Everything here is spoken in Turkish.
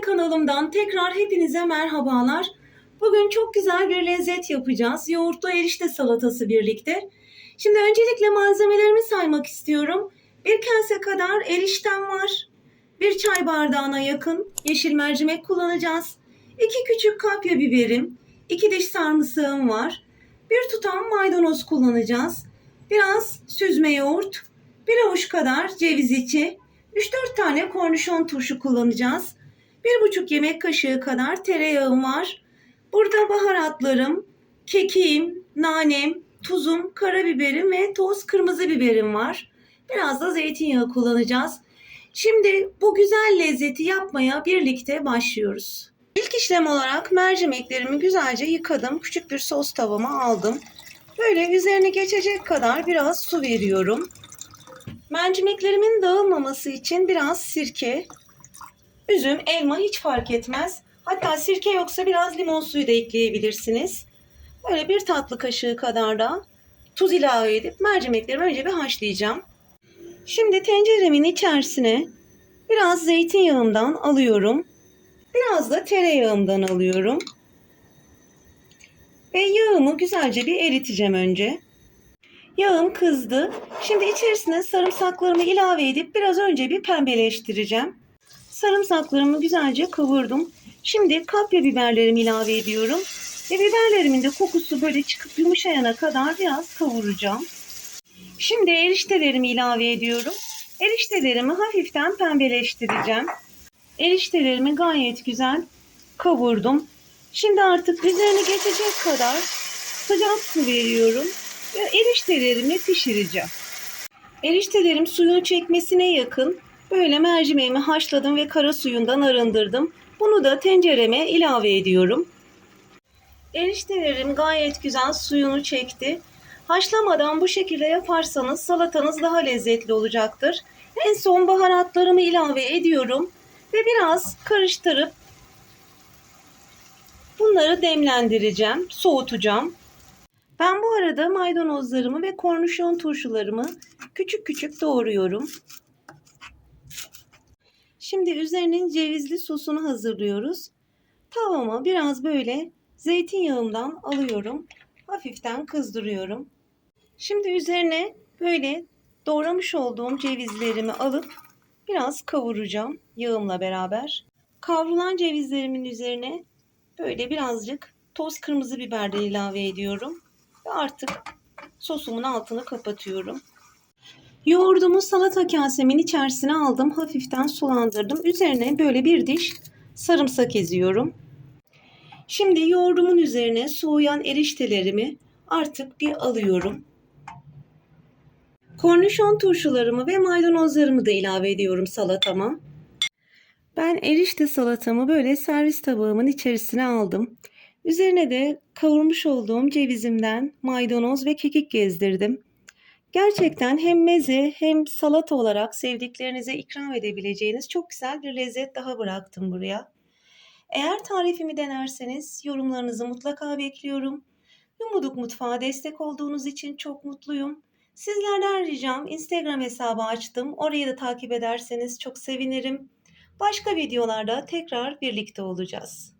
kanalımdan tekrar hepinize merhabalar. Bugün çok güzel bir lezzet yapacağız. Yoğurtlu erişte salatası birlikte. Şimdi öncelikle malzemelerimi saymak istiyorum. Bir kase kadar eriştem var. Bir çay bardağına yakın yeşil mercimek kullanacağız. İki küçük kapya biberim, iki diş sarımsağım var. Bir tutam maydanoz kullanacağız. Biraz süzme yoğurt, bir avuç kadar ceviz içi, 3-4 tane kornişon turşu kullanacağız. 1,5 yemek kaşığı kadar tereyağım var. Burada baharatlarım, kekiğim, nanem, tuzum, karabiberim ve toz kırmızı biberim var. Biraz da zeytinyağı kullanacağız. Şimdi bu güzel lezzeti yapmaya birlikte başlıyoruz. İlk işlem olarak mercimeklerimi güzelce yıkadım. Küçük bir sos tavama aldım. Böyle üzerine geçecek kadar biraz su veriyorum. Mercimeklerimin dağılmaması için biraz sirke, üzüm, elma hiç fark etmez. Hatta sirke yoksa biraz limon suyu da ekleyebilirsiniz. Böyle bir tatlı kaşığı kadar da tuz ilave edip mercimeklerimi önce bir haşlayacağım. Şimdi tenceremin içerisine biraz zeytinyağımdan alıyorum. Biraz da tereyağımdan alıyorum. Ve yağımı güzelce bir eriteceğim önce. Yağım kızdı. Şimdi içerisine sarımsaklarımı ilave edip biraz önce bir pembeleştireceğim. Sarımsaklarımı güzelce kavurdum. Şimdi kapya biberlerimi ilave ediyorum. Ve biberlerimin de kokusu böyle çıkıp yumuşayana kadar biraz kavuracağım. Şimdi eriştelerimi ilave ediyorum. Eriştelerimi hafiften pembeleştireceğim. Eriştelerimi gayet güzel kavurdum. Şimdi artık üzerine geçecek kadar sıcak su veriyorum ve eriştelerimi pişireceğim. Eriştelerim suyunu çekmesine yakın böyle mercimeğimi haşladım ve kara suyundan arındırdım. Bunu da tencereme ilave ediyorum. Eriştelerim gayet güzel suyunu çekti. Haşlamadan bu şekilde yaparsanız salatanız daha lezzetli olacaktır. En son baharatlarımı ilave ediyorum ve biraz karıştırıp bunları demlendireceğim, soğutacağım. Ben bu arada maydanozlarımı ve kornişon turşularımı küçük küçük doğruyorum. Şimdi üzerinin cevizli sosunu hazırlıyoruz. Tavama biraz böyle zeytinyağımdan alıyorum. Hafiften kızdırıyorum. Şimdi üzerine böyle doğramış olduğum cevizlerimi alıp biraz kavuracağım yağımla beraber. Kavrulan cevizlerimin üzerine böyle birazcık toz kırmızı biber de ilave ediyorum. Ve artık sosumun altını kapatıyorum. Yoğurdumu salata kasemin içerisine aldım. Hafiften sulandırdım. Üzerine böyle bir diş sarımsak eziyorum. Şimdi yoğurdumun üzerine soğuyan eriştelerimi artık bir alıyorum. Kornişon turşularımı ve maydanozlarımı da ilave ediyorum salatama. Ben erişte salatamı böyle servis tabağımın içerisine aldım. Üzerine de kavurmuş olduğum cevizimden maydanoz ve kekik gezdirdim. Gerçekten hem meze hem salata olarak sevdiklerinize ikram edebileceğiniz çok güzel bir lezzet daha bıraktım buraya. Eğer tarifimi denerseniz yorumlarınızı mutlaka bekliyorum. Yumuduk Mutfağa destek olduğunuz için çok mutluyum. Sizlerden ricam Instagram hesabı açtım. Orayı da takip ederseniz çok sevinirim. Başka videolarda tekrar birlikte olacağız.